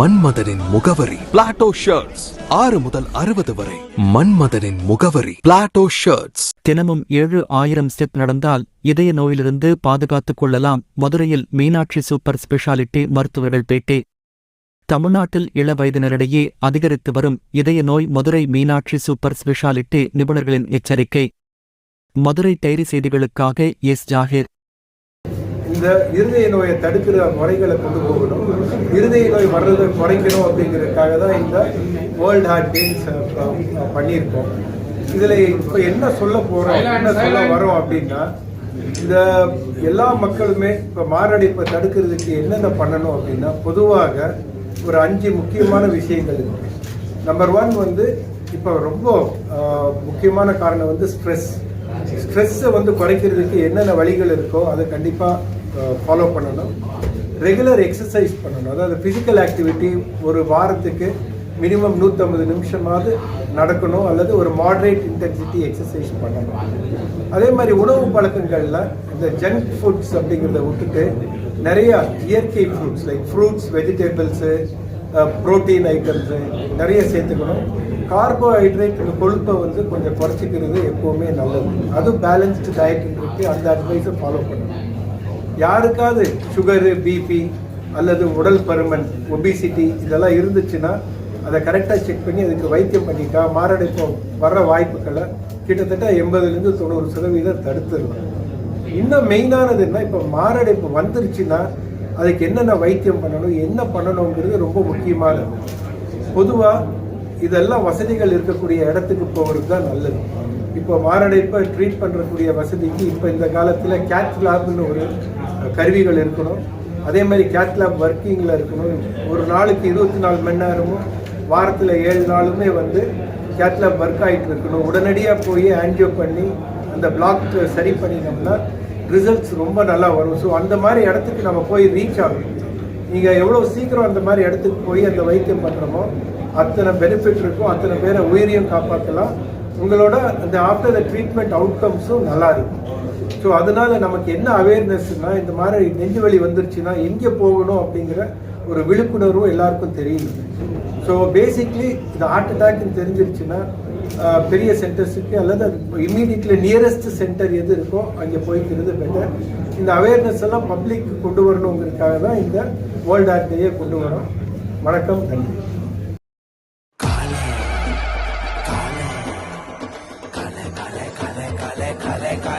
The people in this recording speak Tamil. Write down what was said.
மன்மதனின் முகவரி. பிளாட்டோ ஷர்ட்ஸ் ஆறு முதல் அறுபது வரை. மன்மதனின் முகவரி. பிளாட்டோ ஷர்ட்ஸ் தினமும் ஏழு ஆயிரம் ஸ்டெப் நடந்தால் இதய நோயிலிருந்து பாதுகாத்துக் கொள்ளலாம். மதுரையில் மீனாட்சி சூப்பர் ஸ்பெஷாலிட்டி மருத்துவர்கள் பேட்டி. தமிழ்நாட்டில் இள வயதினரிடையே அதிகரித்து வரும் இதய நோய் மதுரை மீனாட்சி சூப்பர் ஸ்பெஷாலிட்டி நிபுணர்களின் எச்சரிக்கை. மதுரை டைரி செய்திகளுக்காக எஸ். ஜாகிர். இந்த இருதய நோயை தடுக்கிற முறைகளை கொண்டு போகணும். இருதய நோய் வர்றதை குறைக்கணும் அப்படிங்கிறதுக்காக தான் இந்த வேர்ல்ட் ஹார்ட் டேஸ் பண்ணியிருக்கோம். இதில் இப்போ என்ன சொல்ல போகிறோம் என்ன சொல்ல வரோம் அப்படின்னா இந்த எல்லா மக்களுமே இப்போ மாரடைப்பை தடுக்கிறதுக்கு என்னென்ன பண்ணணும் அப்படின்னா பொதுவாக ஒரு அஞ்சு முக்கியமான விஷயங்கள் இருக்கு. நம்பர் ஒன் வந்து இப்போ ரொம்ப முக்கியமான காரணம் வந்து ஸ்ட்ரெஸ் ஸ்ட்ரெஸ்ஸை வந்து குறைக்கிறதுக்கு என்னென்ன வழிகள் இருக்கோ அதை கண்டிப்பாக ஃபாலோ பண்ணணும். ரெகுலர் எக்ஸசைஸ் பண்ணணும். அதாவது ஃபிசிக்கல் ஆக்டிவிட்டி ஒரு வாரத்துக்கு மினிமம் நூற்றம்பது நிமிஷமாவது நடக்கணும் அல்லது ஒரு மாடரேட் இன்டென்சிட்டி எக்ஸசைஸ் பண்ணணும். அதே மாதிரி உணவு பழக்கங்களில் இந்த ஜங்க் ஃபுட்ஸ் அப்படிங்கிறத விட்டுட்டு நிறையா இயற்கை fruits like fruits vegetables protein items நிறைய சேர்த்துக்கணும். கார்போஹைட்ரேட் கொழுப்பை வந்து கொஞ்சம் குறைச்சிக்கிறது எப்போவுமே நல்லது. அதுவும் பேலன்ஸ்டு டயட் இருக்கு அந்த அட்வைஸை ஃபாலோ பண்ணணும். யாருக்காவது சுகரு பிபி அல்லது உடல் பருமன் ஒபிசிட்டி இதெல்லாம் இருந்துச்சுன்னா அதை கரெக்டாக செக் பண்ணி அதுக்கு வைத்தியம் பண்ணிட்டா மாரடைப்பு வர்ற வாய்ப்புகளை கிட்டத்தட்ட எண்பதுலேருந்து தொண்ணூறு சதவீதம் தடுத்துடலாம். இன்னும் மெயினானது என்ன? இப்போ மாரடைப்பு வந்துருச்சுன்னா அதுக்கு என்னென்ன வைத்தியம் பண்ணணும் என்ன பண்ணணுங்கிறது ரொம்ப முக்கியமானது. பொதுவாக இதெல்லாம் வசதிகள் இருக்கக்கூடிய இடத்துக்கு போகிறது தான் நல்லது. இப்போ மாரடைப்பை ட்ரீட் பண்ணுறக்கூடிய வசதிக்கு இப்போ இந்த காலத்தில் கேட் லேப்னு ஒரு கருவிகள் இருக்கணும். அதே மாதிரி கேட்லாப் ஒர்க்கிங்கில் இருக்கணும். ஒரு நாளுக்கு இருபத்தி நாலு மணி நேரமும் வாரத்தில் ஏழு நாளுமே வந்து கேட்லாப் ஒர்க் ஆகிட்டு இருக்கணும். உடனடியாக போய் ஆன்ஜியோ பண்ணி அந்த பிளாக் சரி பண்ணினோம்னா ரிசல்ட்ஸ் ரொம்ப நல்லா வரும். ஸோ அந்த மாதிரி இடத்துக்கு நம்ம போய் ரீச் ஆகணும். நீங்கள் எவ்வளோ சீக்கிரம் அந்த மாதிரி இடத்துக்கு போய் அந்த வைத்தியம் பண்ணுறோமோ அத்தனை பெனிஃபிட் இருக்கும். அத்தனை பேரை உயிரையும் காப்பாற்றலாம் உங்களோட அந்த ஆஃப்டர் த ட்ரீட்மெண்ட் அவுட்கம்ஸும் நல்லா இருக்கும். ஸோ அதனால நமக்கு என்ன அவேர்னஸ்னா இந்த மாதிரி நெஞ்சு வலி வந்துருச்சுன்னா எங்கே போகணும் அப்படிங்கிற ஒரு விழிப்புணர்வும் எல்லாருக்கும் தெரியுது. ஸோ பேசிக்லி இந்த ஹார்ட் அட்டாக்னு தெரிஞ்சிருச்சுன்னா பெரிய சென்டர்ஸுக்கு அல்லது இம்மீடியட்லி நியரஸ்ட் சென்டர் எது இருக்கோ அங்கே போய்க்கிறது பெட்டர் இந்த அவேர்னஸ் எல்லாம் பப்ளிக் கொண்டு வரணுங்கிறதுக்காக தான் இந்த வேர்ல்ட் ஹார்ட் டேயை கொண்டு வரோம். வணக்கம். நன்றி.